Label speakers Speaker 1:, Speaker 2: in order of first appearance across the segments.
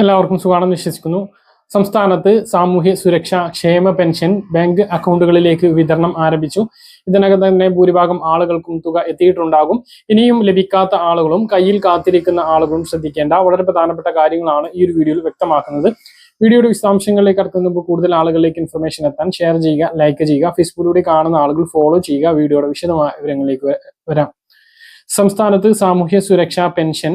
Speaker 1: എല്ലാവർക്കും സുഖമാണെന്ന് വിശ്വസിക്കുന്നു. സംസ്ഥാനത്ത് സാമൂഹ്യ സുരക്ഷ ക്ഷേമ പെൻഷൻ ബാങ്ക് അക്കൗണ്ടുകളിലേക്ക് വിതരണം ആരംഭിച്ചു. ഇതിനകം തന്നെ ഭൂരിഭാഗം ആളുകൾക്കും തുക എത്തിയിട്ടുണ്ടാകും. ഇനിയും ലഭിക്കാത്ത ആളുകളും കയ്യിൽ കാത്തിരിക്കുന്ന ആളുകളും ശ്രദ്ധിക്കേണ്ട വളരെ പ്രധാനപ്പെട്ട കാര്യങ്ങളാണ് ഈ ഒരു വീഡിയോയിൽ വ്യക്തമാക്കുന്നത്. വീഡിയോയുടെ വിശദാംശങ്ങളിലേക്ക് മുമ്പ് കൂടുതൽ ആളുകളിലേക്ക് ഇൻഫർമേഷൻ എത്താൻ ഷെയർ ചെയ്യുക ലൈക്ക് ചെയ്യുക ഫേസ്ബുക്കിലൂടെ കാണുന്ന ആളുകൾ ഫോളോ ചെയ്യുക വീഡിയോയുടെ വിശദമായ വിവരങ്ങളിലേക്ക് വരാം. സംസ്ഥാനത്ത് സാമൂഹ്യ സുരക്ഷാ പെൻഷൻ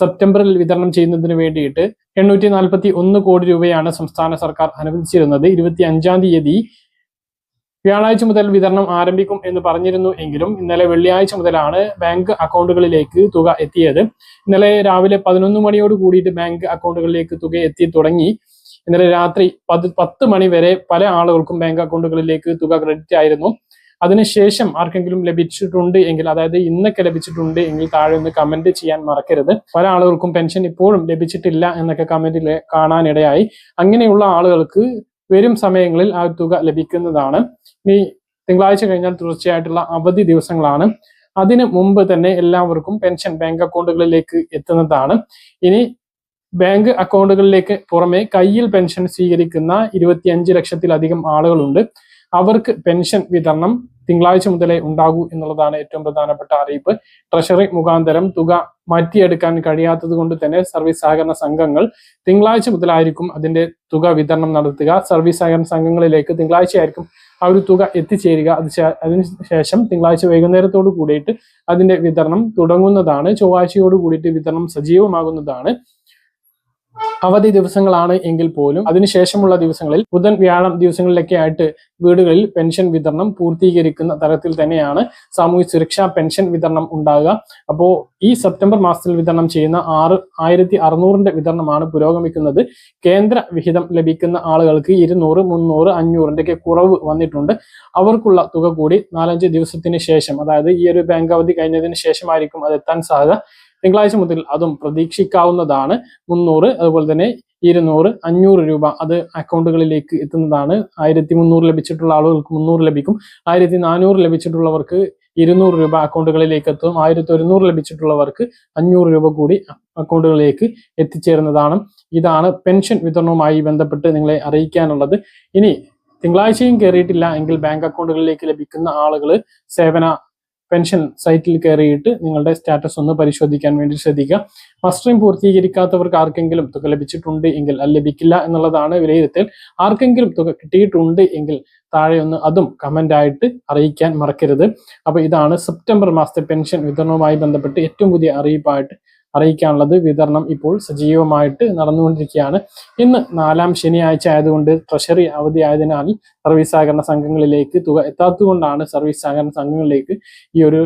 Speaker 1: സെപ്റ്റംബറിൽ വിതരണം ചെയ്യുന്നതിന് വേണ്ടിയിട്ട് എണ്ണൂറ്റി നാൽപ്പത്തി ഒന്ന് കോടി രൂപയാണ് സംസ്ഥാന സർക്കാർ അനുവദിച്ചിരുന്നത്. ഇരുപത്തി അഞ്ചാം തീയതി വ്യാഴാഴ്ച മുതൽ വിതരണം ആരംഭിക്കും എന്ന് പറഞ്ഞിരുന്നു എങ്കിലും ഇന്നലെ വെള്ളിയാഴ്ച മുതലാണ് ബാങ്ക് അക്കൗണ്ടുകളിലേക്ക് തുക എത്തിയത്. ഇന്നലെ രാവിലെ പതിനൊന്ന് മണിയോട് കൂടിയിട്ട് ബാങ്ക് അക്കൗണ്ടുകളിലേക്ക് തുക എത്തി തുടങ്ങി. ഇന്നലെ രാത്രി പത് പത്ത് മണി വരെ പല ആളുകൾക്കും ബാങ്ക് അക്കൗണ്ടുകളിലേക്ക് തുക ക്രെഡിറ്റ് ആയിരുന്നു. അതിനുശേഷം ആർക്കെങ്കിലും ലഭിച്ചിട്ടുണ്ട് എങ്കിൽ അതായത് ഇന്നൊക്കെ ലഭിച്ചിട്ടുണ്ട് എങ്കിൽ താഴെ ഒന്ന് കമന്റ് ചെയ്യാൻ മറക്കരുത്. പല ആളുകൾക്കും പെൻഷൻ ഇപ്പോഴും ലഭിച്ചിട്ടില്ല എന്നൊക്കെ കമന്റിൽ കാണാനിടയായി. അങ്ങനെയുള്ള ആളുകൾക്ക് വരും സമയങ്ങളിൽ ആ തുക ലഭിക്കുന്നതാണ്. ഇനി തിങ്കളാഴ്ച കഴിഞ്ഞാൽ തുടർച്ചയായിട്ടുള്ള അവധി ദിവസങ്ങളാണ്. അതിന് മുമ്പ് തന്നെ എല്ലാവർക്കും പെൻഷൻ ബാങ്ക് അക്കൗണ്ടുകളിലേക്ക് എത്തുന്നതാണ്. ഇനി ബാങ്ക് അക്കൗണ്ടുകളിലേക്ക് പുറമെ കയ്യിൽ പെൻഷൻ സ്വീകരിക്കുന്ന ഇരുപത്തിയഞ്ച് ലക്ഷത്തിലധികം ആളുകളുണ്ട്. അവർക്ക് പെൻഷൻ വിതരണം തിങ്കളാഴ്ച മുതലേ ഉണ്ടാകൂ എന്നുള്ളതാണ് ഏറ്റവും പ്രധാനപ്പെട്ട അറിയിപ്പ്. ട്രഷറി മുഖാന്തരം തുക മാറ്റിയെടുക്കാൻ കഴിയാത്തത് കൊണ്ട് തന്നെ സർവീസ് സഹകരണ സംഘങ്ങൾ തിങ്കളാഴ്ച മുതലായിരിക്കും അതിന്റെ തുക വിതരണം നടത്തുക. സർവീസ് സഹകരണ സംഘങ്ങളിലേക്ക് തിങ്കളാഴ്ചയായിരിക്കും ആ ഒരു തുക എത്തിച്ചേരുക. അത് അതിനുശേഷം തിങ്കളാഴ്ച വൈകുന്നേരത്തോട് കൂടിയിട്ട് അതിന്റെ വിതരണം തുടങ്ങുന്നതാണ്. ചൊവ്വാഴ്ചയോട് കൂടിയിട്ട് വിതരണം സജീവമാകുന്നതാണ്. അവധി ദിവസങ്ങളാണ് എങ്കിൽ പോലും അതിനുശേഷമുള്ള ദിവസങ്ങളിൽ ബുധൻ വ്യാഴം ദിവസങ്ങളിലൊക്കെ ആയിട്ട് വീടുകളിൽ പെൻഷൻ വിതരണം പൂർത്തീകരിക്കുന്ന തരത്തിൽ തന്നെയാണ് സാമൂഹ്യ സുരക്ഷാ പെൻഷൻ വിതരണം ഉണ്ടാകുക. അപ്പോൾ ഈ സെപ്റ്റംബർ മാസത്തിൽ വിതരണം ചെയ്യുന്ന ആറ് ആയിരത്തി അറുന്നൂറിന്റെ വിതരണമാണ് പുരോഗമിക്കുന്നത്. കേന്ദ്ര വിഹിതം ലഭിക്കുന്ന ആളുകൾക്ക് ഇരുന്നൂറ് മുന്നൂറ് അഞ്ഞൂറിന്റെ ഒക്കെ കുറവ് വന്നിട്ടുണ്ട്. അവർക്കുള്ള തുക കൂടി നാലഞ്ച് ദിവസത്തിന് ശേഷം അതായത് ഈ ഒരു ബാങ്ക് അവധി കഴിഞ്ഞതിന് ശേഷമായിരിക്കും അത് എത്താൻ സാധ്യത. തിങ്കളാഴ്ച മുതൽ അതും പ്രതീക്ഷിക്കാവുന്നതാണ്. മുന്നൂറ് അതുപോലെ തന്നെ ഇരുന്നൂറ് അഞ്ഞൂറ് രൂപ അത് അക്കൗണ്ടുകളിലേക്ക് എത്തുന്നതാണ്. ആയിരത്തി മുന്നൂറ് ലഭിച്ചിട്ടുള്ള ആളുകൾക്ക് മുന്നൂറ് ലഭിക്കും. ആയിരത്തി നാനൂറ് ലഭിച്ചിട്ടുള്ളവർക്ക് ഇരുന്നൂറ് രൂപ അക്കൗണ്ടുകളിലേക്ക് എത്തും. ആയിരത്തി ഒരുന്നൂറ് ലഭിച്ചിട്ടുള്ളവർക്ക് അഞ്ഞൂറ് രൂപ കൂടി അക്കൗണ്ടുകളിലേക്ക് എത്തിച്ചേരുന്നതാണ്. ഇതാണ് പെൻഷൻ വിതരണവുമായി ബന്ധപ്പെട്ട് നിങ്ങളെ അറിയിക്കാനുള്ളത്. ഇനി തിങ്കളാഴ്ചയും കയറിയിട്ടില്ല എങ്കിൽ ബാങ്ക് അക്കൗണ്ടുകളിലേക്ക് ലഭിക്കുന്ന ആളുകൾ സേവന പെൻഷൻ സൈറ്റിൽ കയറിയിട്ട് നിങ്ങളുടെ സ്റ്റാറ്റസ് ഒന്ന് പരിശോധിക്കാൻ വേണ്ടി ശ്രദ്ധിക്കുക. മസ്റ്ററിംഗ് പൂർത്തീകരിക്കാത്തവർക്ക് ആർക്കെങ്കിലും തുക ലഭിച്ചിട്ടുണ്ട് എങ്കിൽ അത് ലഭിക്കില്ല എന്നുള്ളതാണ് വിലയിരുത്തൽ. ആർക്കെങ്കിലും തുക കിട്ടിയിട്ടുണ്ട് എങ്കിൽ താഴെ ഒന്ന് അതും കമന്റ് ആയിട്ട് അറിയിക്കാൻ മറക്കരുത്. അപ്പോൾ ഇതാണ് സെപ്റ്റംബർ മാസത്തെ പെൻഷൻ വിതരണവുമായി ബന്ധപ്പെട്ട് ഏറ്റവും പുതിയ അറിയിപ്പായിട്ട് അറിയിക്കാനുള്ളത്. വിതരണം ഇപ്പോൾ സജീവമായിട്ട് നടന്നുകൊണ്ടിരിക്കുകയാണ്. ഇന്ന് നാലാം ശനിയാഴ്ച ആയതുകൊണ്ട് ട്രഷറി അവധി ആയതിനാൽ സർവീസ് സഹകരണ സംഘങ്ങളിലേക്ക് തുക എത്താത്തതുകൊണ്ടാണ് സർവീസ് സഹകരണ സംഘങ്ങളിലേക്ക് ഈ ഒരു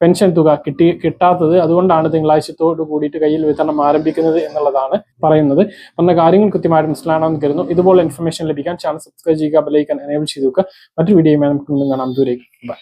Speaker 1: പെൻഷൻ തുക കിട്ടി കിട്ടാത്തത്. അതുകൊണ്ടാണ് തിങ്കളാഴ്ചത്തോട് കൂടിയിട്ട് കയ്യിൽ വിതരണം ആരംഭിക്കുന്നത് എന്നുള്ളതാണ് പറയുന്നത്. പറഞ്ഞ കാര്യങ്ങൾ കൃത്യമായിട്ട് മനസ്സിലാണെന്ന് കരുതുന്നു. ഇതുപോലെ ഇൻഫർമേഷൻ ലഭിക്കാൻ ചാനൽ സബ്സ്ക്രൈബ് ചെയ്യുക ബെലൈക്കൻ എനേബിൾ ചെയ്ത് മറ്റൊരു വീഡിയോയുമായി നമുക്ക് വീണ്ടും കാണാം. ദൂരേക്ക് ബൈ